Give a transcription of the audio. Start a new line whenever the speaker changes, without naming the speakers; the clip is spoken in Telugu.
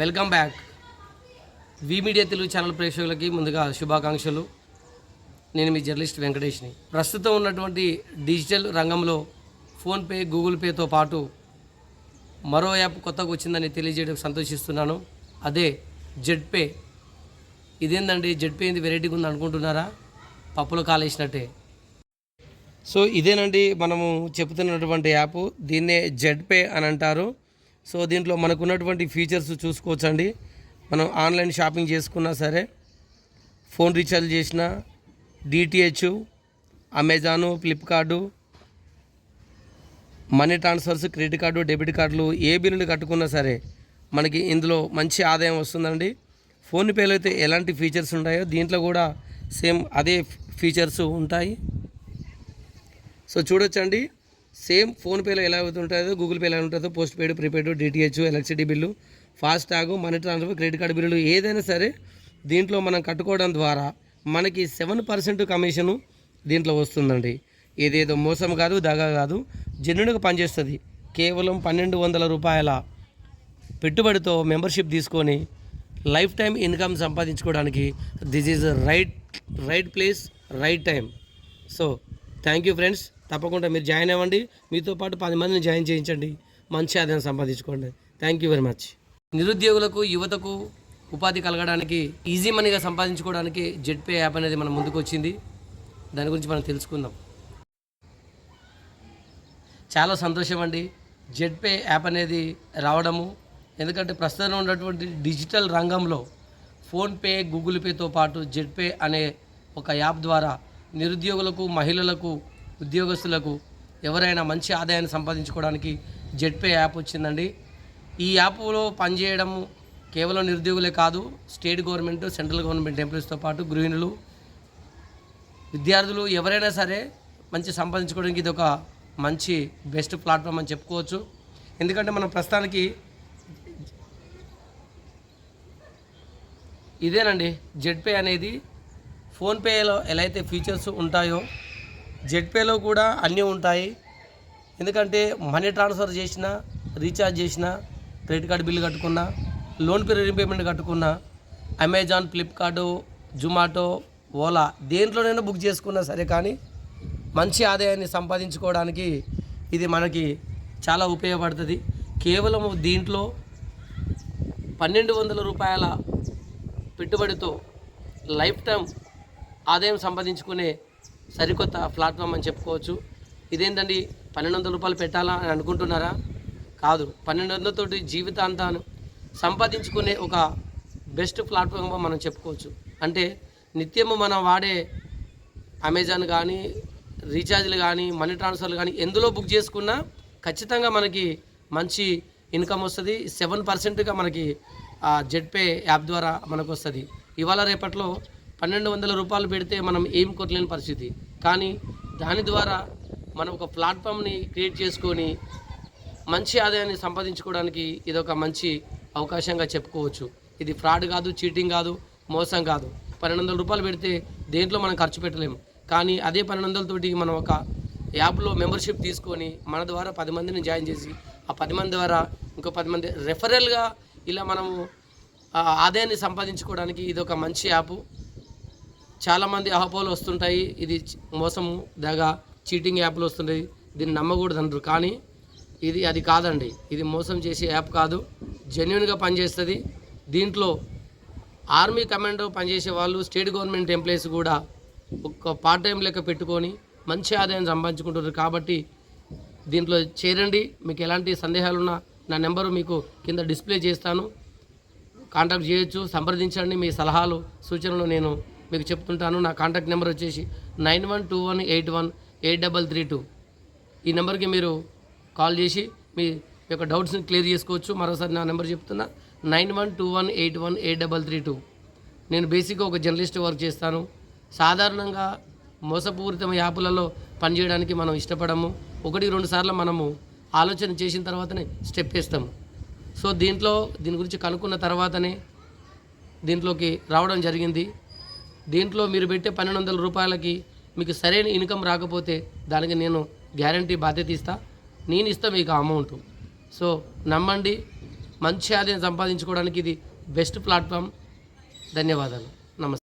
Welcome back. V media Telugu channel ప్రేక్షకులకి ముందుగా శుభాకాంక్షలు. నేను మీ జర్నలిస్ట్ వెంకటేష్ని. ప్రస్తుతం ఉన్నటువంటి డిజిటల్ రంగంలో ఫోన్పే గూగుల్ పేతో పాటు మరో యాప్ కొత్తగా వచ్చిందని తెలియజేయడం సంతోషిస్తున్నాను. అదే జెడ్ పే ఇదేందండి? జెడ్ పే ఏంది? వెరైటీగా ఉంది అనుకుంటున్నారా? పప్పులో కాలేసినట్టే. సో ఇదేనండి మనము చెప్తున్నటువంటి యాప్. దీన్నే జెడ్ పే అని అంటారు. సో దీంట్లో మనకు ఉన్నటువంటి ఫీచర్స్ చూసుకోవచ్చండి. మనం ఆన్లైన్ షాపింగ్ చేసుకున్నా సరే ఫోన్ రీఛార్జ్ చేసిన DTH Amazon Flipkart money transfers credit card debit కార్డులు ఏ బిల్లులు కట్టుకున్నా సరే మనకి ఇందులో మంచి ఆదాయం వస్తుందండి. ఫోన్పేలో అయితే ఎలాంటి ఫీచర్స్ ఉంటాయో దీంట్లో కూడా సేమ్ అదే ఫీచర్స్ ఉంటాయి. సో చూడొచ్చండి. సేమ్ ఫోన్పేలో ఎలా ఉంటుందో గూగుల్ పేలో ఎలా ఉంటుందో post paid prepaid DTH electricity bill FASTag money transfer credit card బిల్లులు ఏదైనా సరే దీంట్లో మనం కట్టుకోవడం ద్వారా మనకి సెవెన్ పర్సెంట్ కమిషను దీంట్లో వస్తుందండి. ఏదేదో మోసం కాదు దగా కాదు జెన్యున్గా పనిచేస్తుంది. కేవలం పన్నెండు వందల రూపాయల పెట్టుబడితో మెంబర్షిప్ తీసుకొని లైఫ్ టైం ఇన్కమ్ సంపాదించుకోవడానికి this is right right place right time so thank you friends. తప్పకుండా మీరు జాయిన్ అవ్వండి. మీతో పాటు పది మందిని జాయిన్ చేయించండి. మంచి ఆదాయం సంపాదించుకోండి. థ్యాంక్ యూ వెరీ మచ్ నిరుద్యోగులకు యువతకు ఉపాధి కలగడానికి ఈజీ మనీగా సంపాదించుకోవడానికి జెడ్పే యాప్ అనేది మన ముందుకు వచ్చింది. దాని గురించి మనం తెలుసుకుందాం. చాలా సంతోషం అండి. జెడ్ పే యాప్ అనేది రావడము. ఎందుకంటే ప్రస్తుతం ఉన్నటువంటి డిజిటల్ రంగంలో ఫోన్పే గూగుల్ పేతో పాటు జెడ్ పే అనే ఒక యాప్ ద్వారా నిరుద్యోగులకు మహిళలకు ఉద్యోగస్తులకు ఎవరైనా మంచి ఆదాయాన్ని సంపాదించుకోవడానికి జెడ్పే యాప్ వచ్చిందండి. ఈ యాప్లో పనిచేయడం కేవలం నిరుద్యోగులే కాదు స్టేట్ గవర్నమెంట్ సెంట్రల్ గవర్నమెంట్ ఎంప్లాయీస్తో పాటు గృహిణులు విద్యార్థులు ఎవరైనా సరే మంచి సంపాదించుకోవడానికి ఇది ఒక మంచి బెస్ట్ ప్లాట్ఫామ్ అని చెప్పుకోవచ్చు. ఎందుకంటే మనం ప్రస్తుతానికి ఇదేనండి జెడ్పే అనేది ఫోన్పేలో ఎలా అయితే ఫీచర్స్ ఉంటాయో జెడ్పేలో కూడా అన్నీ ఉంటాయి. ఎందుకంటే మనీ ట్రాన్స్ఫర్ చేసినా రీఛార్జ్ చేసినా క్రెడిట్ కార్డు బిల్లు కట్టుకున్నా లోన్ పే రీపేమెంట్ కట్టుకున్నా అమెజాన్ ఫ్లిప్కార్టు జొమాటో ఓలా దేంట్లోనైనా బుక్ చేసుకున్నా సరే కానీ మంచి ఆదాయాన్ని సంపాదించుకోవడానికి ఇది మనకి చాలా ఉపయోగపడుతుంది. కేవలం దీంట్లో పన్నెండు వందల రూపాయల పెట్టుబడితో లైఫ్ టైం ఆదాయం సంపాదించుకునే సరికొత్త ప్లాట్ఫామ్ అని చెప్పుకోవచ్చు. ఇదేంటండి? పన్నెండు వందల రూపాయలు పెట్టాలా అని అనుకుంటున్నారా? కాదు. పన్నెండు వందలతోటి జీవితాంతాన్ని సంపాదించుకునే ఒక బెస్ట్ ప్లాట్ఫామ్గా మనం చెప్పుకోవచ్చు. అంటే నిత్యము మనం వాడే అమెజాన్ కానీ రీఛార్జ్లు కానీ మనీ ట్రాన్స్ఫర్లు కానీ ఎందులో బుక్ చేసుకున్నా ఖచ్చితంగా మనకి మంచి ఇన్కమ్ వస్తుంది. సెవెన్ పర్సెంట్గా మనకి ఆ జెడ్పే యాప్ ద్వారా మనకు వస్తుంది ఇవాళ రేపట్లో పన్నెండు వందల రూపాయలు పెడితే మనం ఏం కొట్టలేని పరిస్థితి. కానీ దాని ద్వారా మనం ఒక ప్లాట్ఫామ్ని క్రియేట్ చేసుకొని మంచి ఆదాయాన్ని సంపాదించుకోవడానికి ఇది ఒక మంచి అవకాశంగా చెప్పుకోవచ్చు. ఇది ఫ్రాడ్ కాదు చీటింగ్ కాదు మోసం కాదు. పన్నెండు వందల రూపాయలు పెడితే దేంట్లో మనం ఖర్చు పెట్టలేము. కానీ అదే పన్నెండు వందలతోటి మనం ఒక యాప్లో మెంబర్షిప్ తీసుకొని మన ద్వారా పది మందిని జాయిన్ చేసి ఆ పది మంది ద్వారా ఇంకో పది మంది రెఫరల్గా ఇలా మనము ఆదాయాన్ని సంపాదించుకోవడానికి ఇది ఒక మంచి యాప్. చాలామంది అహపోలు వస్తుంటాయి. ఇది మోసము దగ చీటింగ్ యాప్లు వస్తుంటాయి. దీన్ని నమ్మకూడదు అంటారు. కానీ ఇది అది కాదండి. ఇది మోసం చేసే యాప్ కాదు. జెన్యున్గా పనిచేస్తుంది. దీంట్లో ఆర్మీ కమాండో పనిచేసే వాళ్ళు స్టేట్ గవర్నమెంట్ ఎంప్లాయీస్ కూడా ఒక పార్ట్ టైం లెక్క పెట్టుకొని మంచి ఆదాయం సంపాదించుకుంటున్నారు. కాబట్టి దీంట్లో చేరండి. మీకు ఎలాంటి సందేహాలున్నా నా నెంబరు మీకు కింద డిస్ప్లే చేస్తాను. కాంటాక్ట్ చేయొచ్చు. సంప్రదించండి మీ సలహాలు సూచనలు నేను మీకు చెప్తుంటాను. నా కాంటాక్ట్ నెంబర్ వచ్చేసి nine one two one eight one eight double three two. ఈ నెంబర్కి మీరు కాల్ చేసి మీ యొక్క డౌట్స్ని క్లియర్ చేసుకోవచ్చు. మరోసారి నా నెంబర్ చెప్తున్నా nine one two one eight one eight double three two. నేను బేసిక్గా ఒక జర్నలిస్ట్ వర్క్ చేస్తాను. సాధారణంగా మోసపూరితమైన యాపులలో పనిచేయడానికి మనం ఇష్టపడము. ఒకటి రెండు సార్లు మనము ఆలోచన చేసిన తర్వాతనే స్టెప్ వేస్తాము. సో దీంట్లో దీని గురించి కనుక్కున్న తర్వాతనే దీంట్లోకి రావడం జరిగింది. దీంట్లో మీరు పెట్టే పన్నెండు వందల రూపాయలకి మీకు సరైన ఇన్కమ్ రాకపోతే దానికి నేను గ్యారంటీ బాధ్యత ఇస్తా. నేను ఇస్తా మీకు అమౌంట్. సో నమ్మండి మంచి ఆదాయం సంపాదించుకోవడానికి ఇది బెస్ట్ ప్లాట్ఫామ్. ధన్యవాదాలు.